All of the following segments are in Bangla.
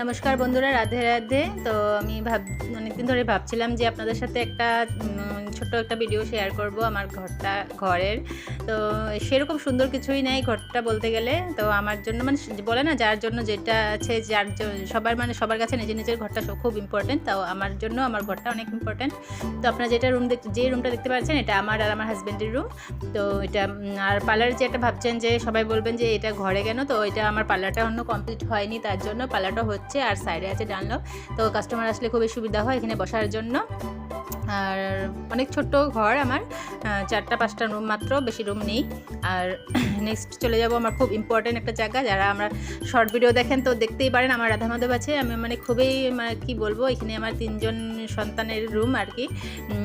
নমস্কার বন্ধুরা, রাধে রাধে। তো আমি ভাব, অনেকদিন ধরে ভাবছিলাম যে আপনাদের সাথে একটা ছোট্ট একটা ভিডিও শেয়ার করব আমার ঘরটা, ঘরের। তো সেরকম সুন্দর কিছুই নেই ঘরটা বলতে গেলে। তো আমার জন্য মানে বলে না, যার জন্য যেটা আছে, যার সবার মানে সবার কাছে নিজের নিজের ঘরটা খুব ইম্পর্টেন্ট তাও আমার জন্য আমার ঘরটা অনেক ইম্পর্টেন্ট তো আপনারা যেটা রুম দেখতে যে রুমটা দেখতে পাচ্ছেন, এটা আমার আর আমার হাজব্যান্ডের রুম তো এটা আর পার্লার যে একটা ভাবছেন যে সবাই বলবেন যে এটা ঘরে কেন? তো এটা আমার পার্লারটা অন্য কমপ্লিট হয়নি, তার জন্য পার্লারটা হচ্ছে আর সাইডে আছে ডানলপ তো কাস্টমার আসলে খুবই সুবিধা হয় এখানে বসার জন্য। আর অনেক ছোট্ট ঘর আমার। চারটা, পাঁচটা রুম মাত্র, বেশি রুম নেই। আর নেক্সট চলে যাব আমার খুব ইম্পর্ট্যান্ট একটা জায়গা, যারা আমরা শর্ট ভিডিও দেখেন তো দেখতেই পারেন, আমার রাধা মাধব আছে। আমি মানে খুবই মানে কি বলব, এখানে আমার তিনজন সন্তানের রুম আর কি।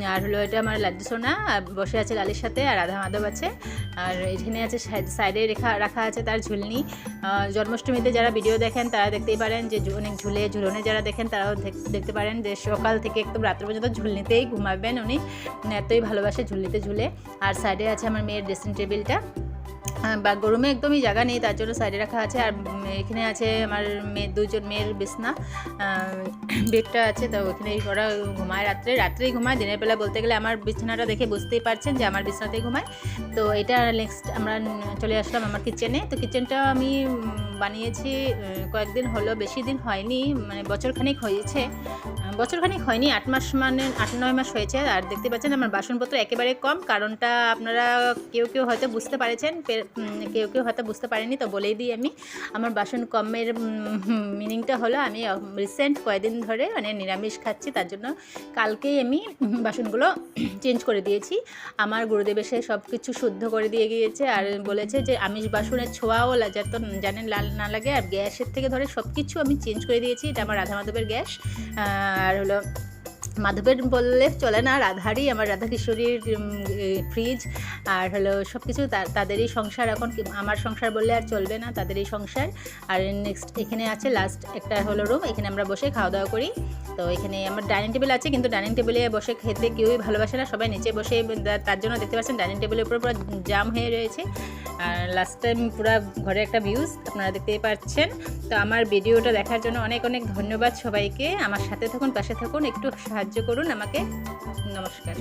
আর হলো এটা আমার লাড্ডু সোনা বসে আছে লালির সাথে, আর রাধা মাধব আছে। আর এখানে আছে সাইডে রেখা, রাখা আছে তার ঝুলনি। জন্মাষ্টমীতে যারা ভিডিও দেখেন, তারা দেখতেই পারেন যে অনেক ঝুলে, ঝুলনে যারা দেখেন, তারাও দেখ- দেখতে পারেন যে সকাল থেকে একদম রাত্রে পর্যন্ত ঝুলনিতেই ঘুমাবেন উনি এতই ভালোবাসে ঝুলনিতে ঝুলে। আর সাইডে আছে আমার মেয়ের ড্রেসিং টেবিলটা বা গরমে একদমই জায়গা নেই, তার জন্য সাইডে রাখা আছে। আর এখানে আছে আমার মেয়ের দুজন মেয়ের বিছনা। বেডটা আছে, তো ওখানে ওরা ঘুমায় রাত্রে। রাত্রেই ঘুমায়, দিনের বেলা বলতে গেলে আমার বিছানাটা দেখে বুঝতেই পারছেন যে আমার বিছানাতেই ঘুমায়। তো এটা নেক্সট আমরা চলে আসলাম আমার কিচেনে তো কিচেনটা আমি বানিয়েছি কয়েকদিন হলো, বেশি দিন হয়নি মানে বছরখানেক হয়েছে। বছরখানেক হয়নি, আট মাস মানে আট, নয় মাস হয়েছে। আর দেখতে পাচ্ছেন আমার বাসনপত্র একেবারে কম, কারণটা আপনারা কেউ কেউ হয়তো বুঝতে পারেছেন। কেউ কেউ হয়তো বুঝতে পারেনি, তো বলেই দিই আমি। আমার বাসন কমের মিনিংটা হলো, আমি রিসেন্ট কয়েকদিন ধরে মানে নিরামিষ খাচ্ছি, তার জন্য কালকেই আমি বাসনগুলো চেঞ্জ করে দিয়েছি। আমার গুরুদেব এসে সব কিছু শুদ্ধ করে দিয়ে গিয়েছে আর বলেছে যে, আমিষ বাসনের ছোঁয়াও যাতে জানেন লাল না লাগে, আর গ্যাসের থেকে ধরে সব কিছু আমি চেঞ্জ করে দিয়েছি। এটা আমার রাধা মাধবের গ্যাস আর হলো মাধবের বললে চলে না, রাধারই, আমার রাধা কিশোরীর ফ্রিজ আর হলো সব কিছু তাদেরই সংসার এখন আমার সংসার বললে আর চলবে না, তাদেরই সংসার। আর নেক্সট এখানে আছে লাস্ট একটা হলো রুম এখানে আমরা বসে খাওয়া দাওয়া করি। তো এখানে আমার ডাইনিং টেবিল আছে, কিন্তু ডাইনিং টেবিলে বসে খেতে কেউই ভালোবাসে না, সবাই নিচে বসে তার জন্য দেখতে পাচ্ছেন ডাইনিং টেবিলের উপর পুরো জাম হয়ে রয়েছে। আর লাস্ট টাইম পুরো ঘরে একটা ভিউজ আপনারা দেখতেই পাচ্ছেন। তো আমার ভিডিওটা দেখার জন্য অনেক অনেক ধন্যবাদ সবাইকে। আমার সাথে থাকুন, পাশে থাকুন, একটু সাহায্য করুন আমাকে। নমস্কার।